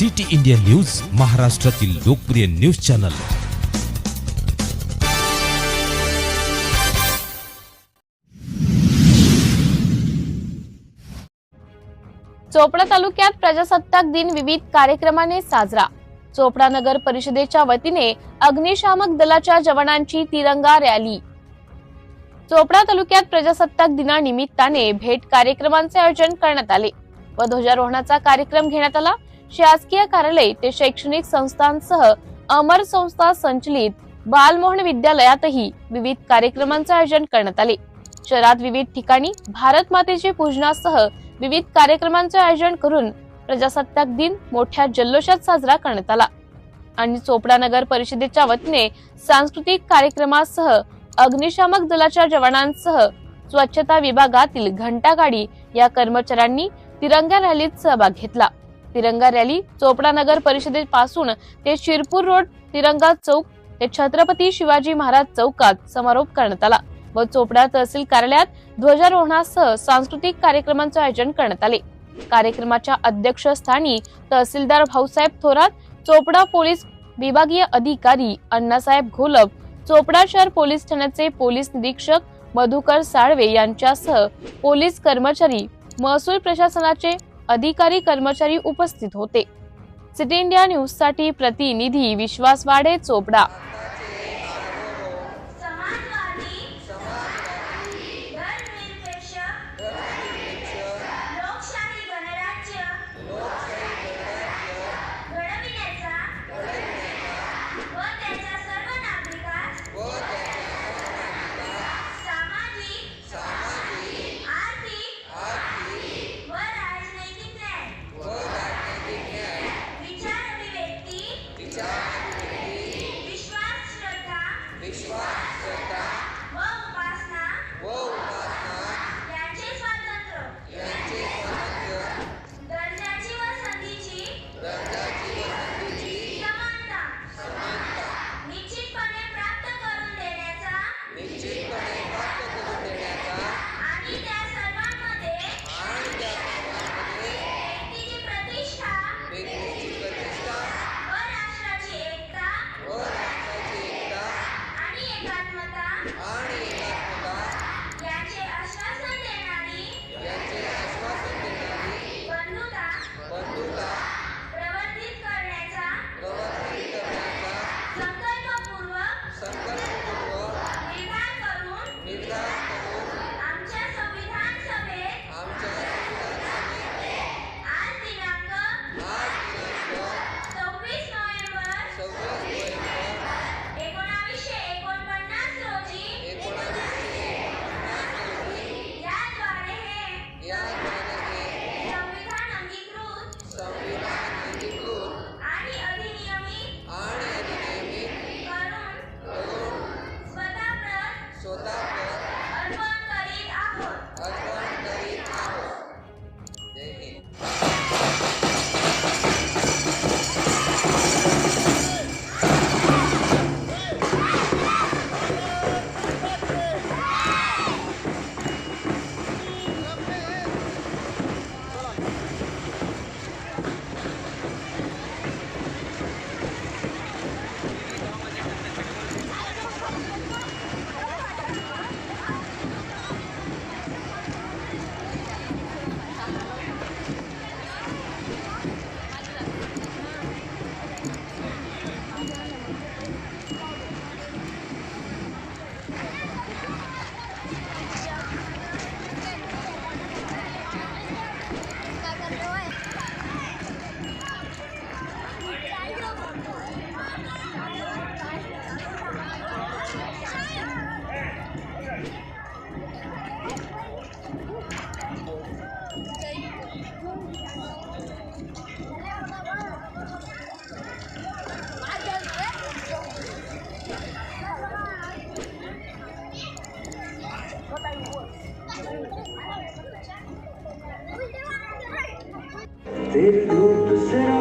City India news महाराष्ट्रातील लोकप्रिय news channel. Chopra तालुक्यात प्रजासत्ताक दिन विविध कार्यक्रमाने साजरा. चोपडा नगर परिषदेच्या वतीने अग्निशामक दलाच्या जवानांची तिरंगा रॅली. चोपडा तालुक्यात प्रजासत्ताक दिनानिमित्ताने भेट कार्यक्रमांचे आयोजन करण्यात आले व ध्वजारोहणाचा कार्यक्रम घेण्यात आला. शासकीय कार्यालय ते शैक्षणिक संस्थांसह अमर संस्था संचलित बालमोहन विद्यालयातही विविध कार्यक्रमांचे आयोजन करण्यात आले. शहरात विविध ठिकाणी भारत मातेच्या पूजनासह विविध कार्यक्रमांचे आयोजन करून प्रजासत्ताक दिन मोठ्या जल्लोषात साजरा करण्यात आला. आणि चोपडा नगर परिषदेच्या वतीने सांस्कृतिक कार्यक्रमासह अग्निशामक दलाच्या जवानांसह स्वच्छता विभागातील घंटागाडी या कर्मचाऱ्यांनी तिरंगा रॅलीत सहभाग घेतला. तिरंगा रॅली चोपडा नगर परिषदेपासून ते शिरपूर रोड तिरंगा चौक ते छत्रपती शिवाजी महाराज चौकात समारोप करण्यात आला व चोपडा तहसील कार्यालयात ध्वजारोहणासह सांस्कृतिक कार्यक्रमांचे आयोजन करण्यात आले. कार्यक्रमाच्या अध्यक्षस्थानी तहसीलदार भाऊसाहेब थोरात चोपडा पोलीस विभागीय अधिकारी अण्णासाहेब घोलप चोपडा शहर पोलीस ठाण्याचे पोलीस निरीक्षक मधुकर साळवे यांच्यासह पोलीस कर्मचारी महसूल प्रशासनाचे अधिकारी कर्मचारी उपस्थित होते. सिटी इंडिया न्यूजसाठी प्रतिनिधी विश्वास वाडे चोपडा. 哎呀 Teve tudo será